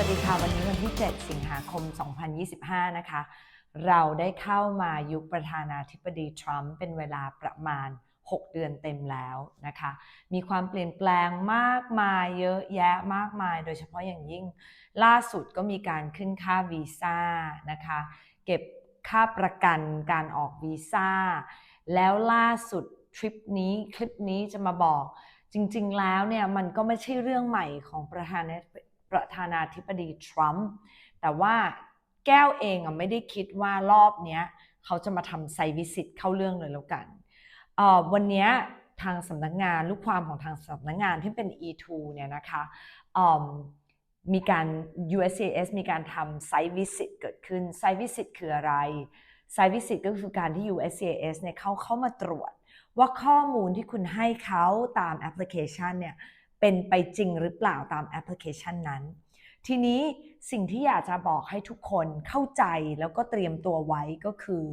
วัสดีค่ะ วันนี้วันที่ 7 สิงหาคม 2025 นะคะ เราได้เข้ามายุคประธานาธิบดีทรัมป์เป็นเวลาประมาณ 6 เดือนเต็มแล้วนะคะ มีความเปลี่ยนแปลงมากมายเยอะแยะมากมาย โดยเฉพาะอย่างยิ่ง ล่าสุดก็มีการขึ้นค่าวีซ่านะคะ เก็บค่าประกันการออกวีซ่า แล้วล่าสุดทริปนี้คลิปนี้จะมาบอกจริงๆ แล้วเนี่ยมันก็ไม่ใช่เรื่องใหม่ของประธานาธิ ประธานาธิบดีทรัมป์แต่ว่าแก้วเองอะไม่ได้คิดว่ารอบเนี้ยเขาจะมาทำไซวิสิตเข้าเรื่องเลยแล้วกันวันนี้ทางสำนักงานลูกความของทางสำนักงานที่เป็น E2 เนี่ยนะคะมมีการ USCIS มีการทำไซวิสิตเกิดขึ้นไซวิสิตคืออะไรไซวิสิตก็คือการที่ USCIS เนี่ยเขาเข้ามาตรวจ ว่าข้อมูลที่คุณให้เขาตามแอปพลิเคชันเนี่ย เป็นไปจริงหรือเปล่าตามแอปพลิเคชันนั้น ทีนี้สิ่งที่อยากจะบอกให้ทุกคนเข้าใจแล้วก็เตรียมตัวไว้ก็คือ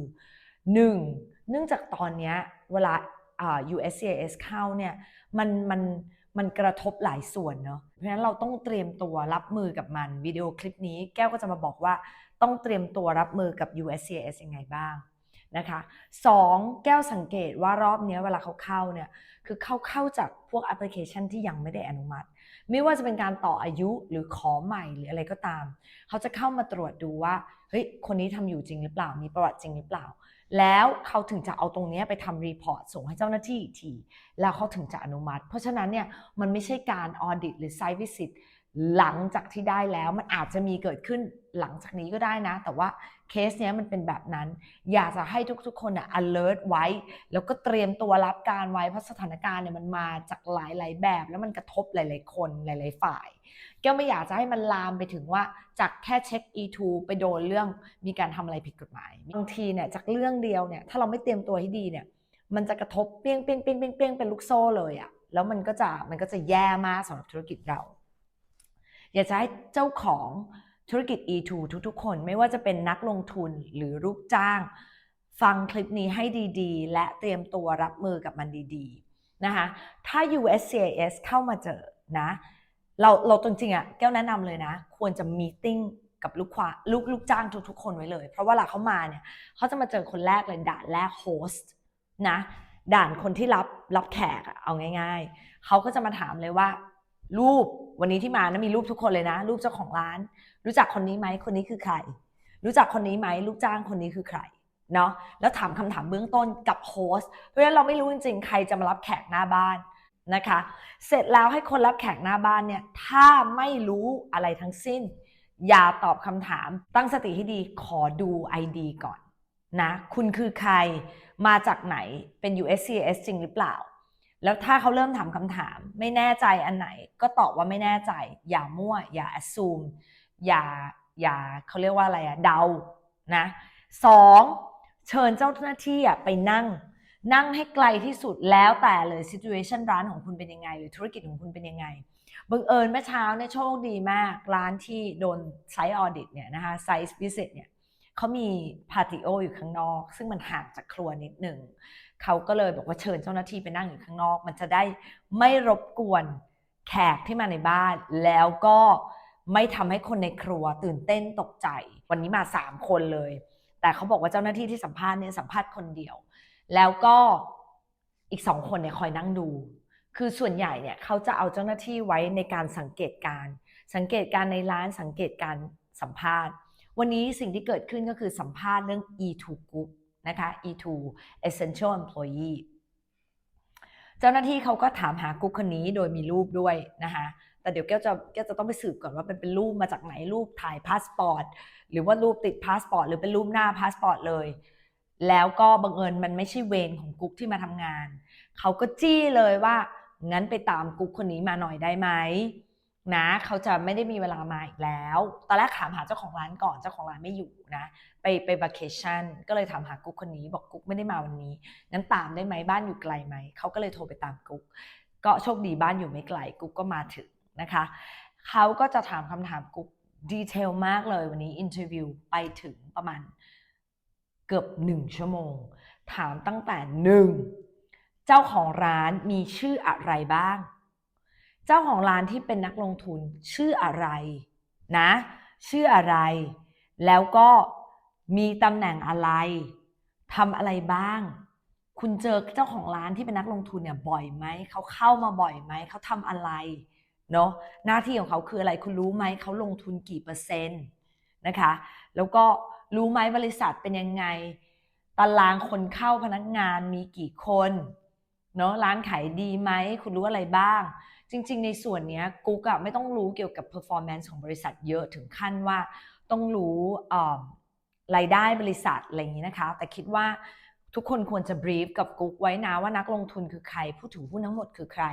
1. เนื่องจากตอนนี้เวลาอ่า USCIS เข้าเนี่ยมันมันมันกระทบหลายส่วนเนาะ เพราะฉะนั้นเราต้องเตรียมตัวรับมือกับมันวิดีโอคลิปนี้ แก้วก็จะมาบอกว่าต้องเตรียมตัวรับมือกับ USCIS ยังไงบ้าง นะคะสองแก้วสังเกตว่ารอบนี้เวลาเขาเข้าเนี่ยคือเข้าเข้าจากพวกแอปพลิเคชันที่ยังไม่ได้อนุมัติ ไม่ว่าจะเป็นการต่ออายุหรือขอใหม่หรืออะไรก็ตาม เขาจะเข้ามาตรวจดูว่าเฮ้ยคนนี้ทำอยู่จริงหรือเปล่ามีประวัติจริงหรือเปล่า แล้วเขาถึงจะเอาตรงนี้ไปทำรีพอร์ตส่งให้เจ้าหน้าที่อีกที แล้วเขาถึงจะอนุมัติ เพราะฉะนั้นเนี่ยมันไม่ใช่การออดิตหรือไซต์วิสิตหลังจากที่ได้แล้วมันอาจจะมีเกิดขึ้นหลังจากนี้ก็ได้นะ แต่ว่า เคสเนี้ยมันเป็นแบบนั้น อยากจะให้ทุกๆคนอะ alert ไว้ แล้วก็เตรียมตัวรับการไว้ เพราะสถานการณ์เนี่ยมันมาจากหลายๆแบบ แล้วมันกระทบหลายๆคนหลายๆฝ่าย แก้วไม่อยากจะให้มันลามไปถึงว่าจากแค่เช็ค E2 ไปโดนเรื่องมีการทำอะไรผิดกฎหมายบางทีเนี่ยจากเรื่องเดียวเนี่ยถ้าเราไม่เตรียมตัวให้ดีเนี่ยมันจะกระทบเปี้ยงเปี้ยงเปี้ยงเปี้ยงเปี้ยงเป็นลูกโซ่เลยอะแล้วมันก็จะมันก็จะแย่มากสำหรับธุรกิจเรา อยากจะให้เจ้าของ ธุรกิจ E2 ทุกๆ คนไม่ว่าจะเป็นนักลงทุนหรือลูกจ้าง ฟังคลิปนี้ให้ดีๆ และเตรียมตัวรับมือกับมันดีๆนะคะถ้า USCIS เข้ามาเจอนะเราเราจริงๆอะแก้วแนะนำเลยนะ ควรจะมีติ้งกับลูกควาลูกลูกจ้างทุกๆ คนไว้เลย เพราะว่าเวลาเขามาเนี่ยเขาจะมาเจอคนแรกเลยด่านแรกโฮสต์นะด่านคนที่รับรับแขกเอาง่าย ๆ เขาก็จะมาถามเลยว่า รูปวันนี้ที่มานะมีรูปทุกคนเลยนะ รูปเจ้าของร้าน รู้จักคนนี้ไหมคนนี้คือใคร รู้จักคนนี้ไหมลูกจ้างคนนี้คือใครเนาะแล้วถามคำถามเบื้องต้นกับโฮสเพราะฉะนั้นเราไม่รู้จริงๆ ใครจะมารับแขกหน้าบ้านนะคะ เสร็จแล้วให้คนรับแขกหน้าบ้านเนี่ยถ้าไม่รู้อะไรทั้งสิ้น อย่าตอบคำถาม ตั้งสติให้ดีขอดู ID ก่อนนะ คุณคือใครมาจากไหนเป็น USCIS จริงหรือเปล่า แล้วถ้าเขาเริ่มถามคำถาม ไม่แน่ใจอันไหน ก็ตอบว่าไม่แน่ใจ อย่ามั่ว อย่า assume อย่าอย่าเขาเรียกว่าอะไรอะเดานะสองเชิญเจ้าหน้าที่อะไปนั่ง นั่งให้ไกลที่สุดแล้วแต่เลย situation ร้านของคุณเป็นยังไง หรือธุรกิจของคุณเป็นยังไงบังเอิญเมื่อเช้าเนี่ยโชคดีมาก ร้านที่โดนไซต์ออดิตเนี่ยนะคะไซส์พิเศษเนี่ยเขามีพาติโออยู่ข้างนอก ซึ่งมันห่างจากครัวนิดหนึ่ง เขาก็เลยบอกว่าเชิญเจ้าหน้าที่ไปนั่งอยู่ข้างนอก มันจะได้ไม่รบกวนแขกที่มาในบ้าน แล้วก็ไม่ทำให้คนในครัวตื่นเต้นตกใจ วันนี้มาสามคนเลย แต่เขาบอกว่าเจ้าหน้าที่ที่สัมภาษณ์เนี่ยสัมภาษณ์คนเดียว แล้วก็อีกสองคนเนี่ยคอยนั่งดู คือส่วนใหญ่เนี่ยเขาจะเอาเจ้าหน้าที่ไว้ในการสังเกตการ สังเกตการในร้านสังเกตการสัมภาษณ์ วันนี้สิ่งที่เกิดขึ้นก็คือสัมภาษณ์เรื่อง E2 Group นะคะ E2 Essential Employee เจ้าหน้าที่เขาก็ถามหากุ๊กคนนี้โดยมีรูปด้วยนะคะแต่เดี๋ยวแก้วจะแก้วจะต้องไปสืบก่อนว่าเป็นเป็นรูปมาจากไหนรูปถ่ายพาสปอร์ตหรือว่ารูปติดพาสปอร์ตหรือเป็นรูปหน้าพาสปอร์ตเลย แล้วก็บังเอิญมันไม่ใช่เวรของกุ๊กที่มาทำงาน เขาก็จี้เลยว่างั้นไปตามกุ๊กคนนี้มาหน่อยได้ไหม นะเขาจะไม่ได้มีเวลามาอีกแล้ว ตอนแรกถามหาเจ้าของร้านก่อนเจ้าของร้านไม่อยู่นะ ไปไปบัคเคชั่นก็เลยถามหากุ๊กคนนี้บอกกุ๊กไม่ได้มาวันนี้งั้นตามได้ไหมบ้านอยู่ไกลไหมเขาก็เลยโทรไปตามกุ๊กก็โชคดีบ้านอยู่ไม่ไกลกุ๊กก็มาถึงนะคะเขาก็จะถามคำถามกุ๊กดีเทลมากเลยวันนี้อินเทอร์วิวไปถึงประมาณเกือบหนึ่งชั่วโมง ถามตั้งแต่หนึ่งเจ้าของร้านมีชื่ออะไรบ้าง เจ้าของร้านที่เป็นนักลงทุนชื่ออะไรนะ ชื่ออะไร แล้วก็มีตำแหน่งอะไรทำอะไรบ้าง คุณเจอเจ้าของร้านที่เป็นนักลงทุนเนี่ยบ่อยไหมเขาเข้ามาบ่อยไหมเขาทำอะไรเนาะหน้าที่ของเขาคืออะไรคุณรู้ไหมเขาลงทุนกี่เปอร์เซ็นต์นะคะ แล้วก็รู้ไหมบริษัทเป็นยังไง ตารางคนเข้าพนักงานมีกี่คนเนาะร้านขายดีไหมคุณรู้อะไรบ้าง จริง ๆ ในส่วนนี้กุ๊กอะไม่ต้องรู้เกี่ยวกับ performance ของบริษัทเยอะถึงขั้นว่าต้องรู้รายได้บริษัทอะไรอย่างนี้นะคะ แต่คิดว่าทุกคนควรจะ brief กับกุ๊กไว้นะว่านักลงทุนคือใคร ผู้ถือหุ้นทั้งหมดคือใคร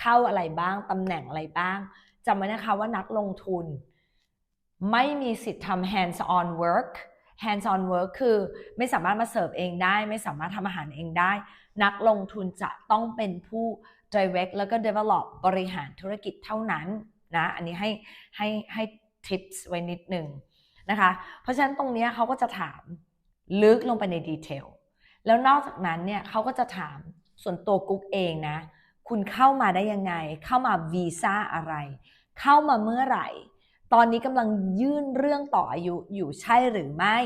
เข้าอะไรบ้างตำแหน่งอะไรบ้างจำไว้นะคะว่านักลงทุน ไม่มีสิทธิ์ทำ hands on work hands on work คือไม่สามารถมาเสิร์ฟเองได้ ไม่สามารถทำอาหารเองได้ นักลงทุนจะต้องเป็นผู้ direct แล้วก็ develop บริหารธุรกิจเท่านั้นนะอันนี้ให้ให้ให้ tips ไว้นิดหนึ่งนะคะ เพราะฉะนั้นตรงนี้เขาก็จะถามลึกลงไปในดีเทลแล้วนอกจากนั้นเนี่ยเขาก็จะถามส่วนตัวกุ๊กเองนะ คุณเข้ามาได้ยังไง เข้ามาวีซ่าอะไร เข้ามาเมื่อไหร่ ตอนนี้กำลังยื่นเรื่องต่ออายุอยู่ใช่หรือไม่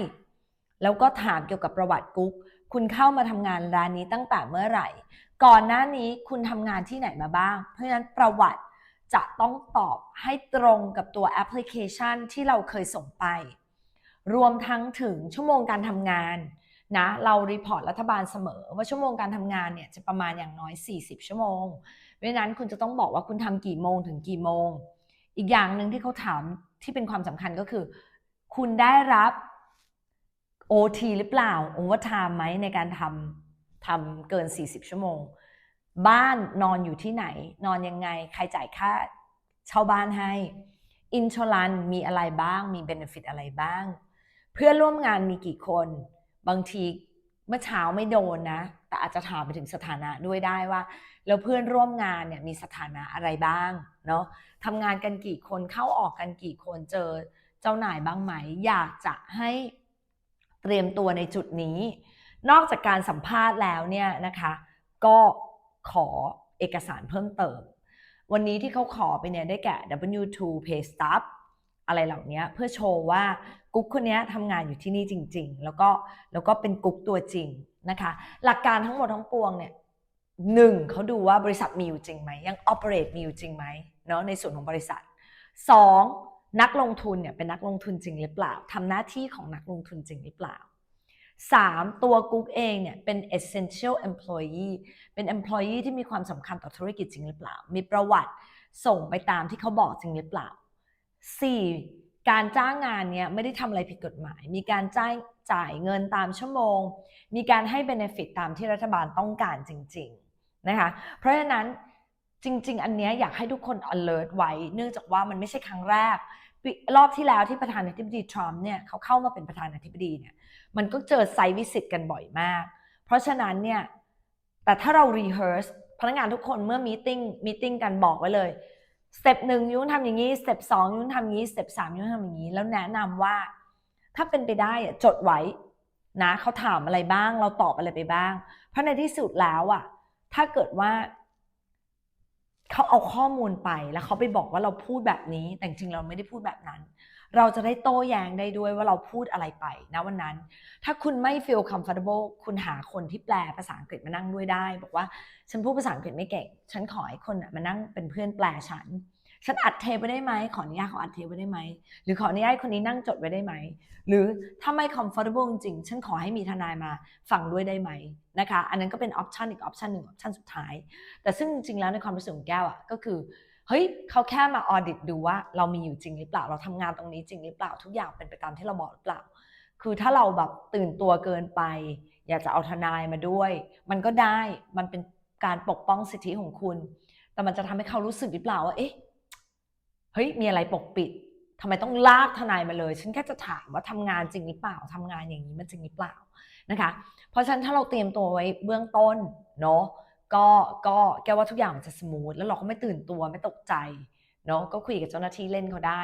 แล้วก็ถามเกี่ยวกับประวัติกุ๊กคุณเข้ามาทำงานร้านนี้ตั้งแต่เมื่อไหร่ ก่อนหน้านี้คุณทำงานที่ไหนมาบ้าง เพราะฉะนั้นประวัติจะต้องตอบให้ตรงกับตัวแอปพลิเคชันที่เราเคยส่งไป รวมทั้งถึงชั่วโมงการทำงานนะเรารีพอร์ตรัฐบาลเสมอ ว่าชั่วโมงการทำงานเนี่ยจะประมาณอย่างน้อย 40 ชั่วโมง เพราะนั้นคุณจะต้องบอกว่าคุณทำกี่โมงถึงกี่โมง อีกอย่างหนึ่งที่เขาถามที่เป็นความสำคัญก็คือ คุณได้รับ OT หรือเปล่า Overtime ไหมในการทำ ทำเกิน 40 ชั่วโมง บ้านนอนอยู่ที่ไหน นอนยังไง ใครจ่ายค่าเช่าบ้านให้อินช r ลันมีอะไรบ้าง มีเบนฟิตอะไรบ้าง เพื่อนร่วมงานมีกี่คน บางทีเมื่อเช้าไม่โดนนะ แต่อาจจะถามไปถึงสถานะด้วยได้ว่า แล้วเพื่อนร่วมงานเนี่ยมีสถานะอะไรบ้างเนาะทำงานกันกี่คนเข้าออกกันกี่คนเจอเจ้านายบ้างไหม อยากจะให้เตรียมตัวในจุดนี้ นอกจากการสัมภาษณ์แล้วเนี่ยนะคะก็ขอเอกสารเพิ่มเติม วันนี้ที่เขาขอไปเนี่ยได้แก่ W2 Pay Stub อะไรเหล่านี้เพื่อโชว์ว่ากุ๊กคนนี้ทำงานอยู่ที่นี่จริง ๆ แล้วก็แล้วก็เป็นกุ๊กตัวจริงนะคะหลักการทั้งหมดทั้งปวงเนี่ยหนึ่งเขาดูว่าบริษัทมีอยู่จริงไหมยัง operate มีอยู่จริงไหมเนาะในส่วนของบริษัทสองนักลงทุนเนี่ยเป็นนักลงทุนจริงหรือเปล่าทำหน้าที่ของนักลงทุนจริงหรือเปล่า 3. ตัวกุ๊กเองเนี่ยเป็น essential employee เป็น employee ที่มีความสำคัญต่อธุรกิจจริงหรือเปล่า มีประวัติส่งไปตามที่เขาบอกจริงหรือเปล่า 4. การจ้างงานเนี่ยไม่ได้ทำอะไรผิดกฎหมาย มีการจ่ายจ่ายเงินตามชั่วโมง มีการให้ benefit ตามที่รัฐบาลต้องการจริงๆนะคะ เพราะฉะนั้นจริง ๆ อันเนี้ยอยากให้ทุกคน alert ไว้ เนื่องจากว่ามันไม่ใช่ครั้งแรก รอบที่แล้วที่ประธานาธิบดีทรัมป์เนี่ยเขาเข้ามาเป็นประธานาธิบดีเนี่ยมันก็เจอไซต์วิสิตกันบ่อยมาก เพราะฉะนั้นเนี่ยแต่ถ้าเรา rehearse พนักงานทุกคนเมื่อ meeting meeting กันบอกไว้เลยสเต็ปหนึ่งยุ่งทำอย่างนี้สเต็ปสองยุ่งทำอย่างนี้สเต็ปสามยุ่งทำอย่างนี้ แล้วแนะนำว่า ถ้าเป็นไปได้อะจดไว้นะเขาถามอะไรบ้าง เราตอบอะไรไปบ้าง เพราะในที่สุดแล้วอะถ้าเกิดว่า เขาเอาข้อมูลไปแล้วเขาไปบอกว่าเราพูดแบบนี้ แต่จริงเราไม่ได้พูดแบบนั้น เราจะได้โต้แย้งได้ด้วยว่าเราพูดอะไรไปนะวันนั้น ถ้าคุณไม่ feel comfortable คุณหาคนที่แปลภาษาอังกฤษมานั่งด้วยได้ บอกว่าฉันพูดภาษาอังกฤษไม่เก่ง ฉันขอให้คนมานั่งเป็นเพื่อนแปลฉัน ฉันอัดเทปไว้ได้ไหมขออนุญาตเขาอัดเทปไว้ได้ไหมหรือขออนุญาตคนนี้นั่งจดไว้ได้ไหมหรือถ้าไม่ comfortable จริงฉันขอให้มีทนายมาฟังด้วยได้ไหมนะคะอันนั้นก็เป็น option อีก option หนึ่ง option สุดท้าย แต่ซึ่งจริงแล้วในความรู้สึกของแก้วอะก็คือเฮ้ยเขาแค่มาออดิตดูว่าเรามีอยู่จริงหรือเปล่า เราทำงานตรงนี้จริงหรือเปล่าทุกอย่างเป็นไปตามที่เราบอกหรือเปล่า คือถ้าเราแบบตื่นตัวเกินไป อยากจะเอาทนายมาด้วย มันก็ได้มันเป็นการปกป้องสิทธิของคุณ แต่มันจะทำให้เขารู้สึกหรือเปล่าว่าเอ๊ะ เฮ้ยมีอะไรปกปิดทำไมต้องลากทนายมาเลย ฉันแค่จะถามว่าทำงานจริงหรือเปล่าทำงานอย่างนี้มันจริงหรือเปล่านะคะ เพราะฉะนั้นถ้าเราเตรียมตัวไว้เบื้องต้นเนาะก็ก็แกว่าทุกอย่างมันจะสมูทแล้วเราก็ไม่ตื่นตัวไม่ตกใจเนาะก็คุยกับเจ้าหน้าที่เล่นเขาได้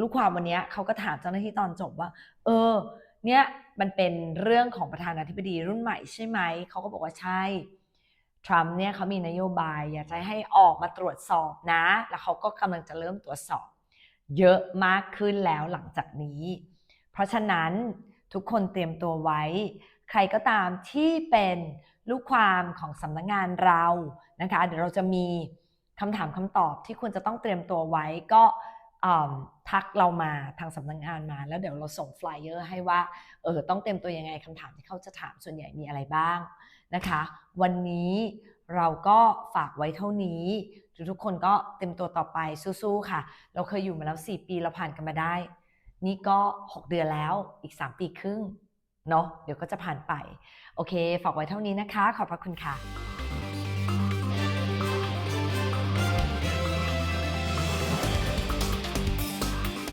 ลูกความวันนี้เขาก็ถามเจ้าหน้าที่ตอนจบว่า เออ เนี่ยมันเป็นเรื่องของประธานาธิบดีรุ่นใหม่ใช่ไหมเขาก็บอกว่าใช่ ทรัมป์เนี่ยเขามีนโยบาย อยากจะให้ออกมาตรวจสอบนะ แล้วเขาก็กำลังจะเริ่มตรวจสอบ เยอะมากขึ้นแล้วหลังจากนี้ เพราะฉะนั้นทุกคนเตรียมตัวไว้ ใครก็ตามที่เป็นลูกความของสำนักงานเรานะคะ เดี๋ยวเราจะมีคำถามคำตอบที่ควรจะต้องเตรียมตัวไว้ก็ทักเรามาทางสำนักงานมา แล้วเดี๋ยวเราส่งฟลายเออร์ให้ว่าเออต้องเตรียมตัวยังไงคำถามที่เขาจะถามส่วนใหญ่มีอะไรบ้าง นะคะ วันนี้เราก็ฝากไว้เท่านี้ทุกคนก็เต็มตัวต่อไปสู้ๆค่ะ เราเคยอยู่มาแล้ว 4 ปีเราผ่านกันมาได้ นี่ก็ 6 เดือนแล้วอีก 3 ปีครึ่งเนาะเดี๋ยวก็จะผ่านไป โอเค ฝากไว้เท่านี้นะคะ ขอบพระคุณค่ะ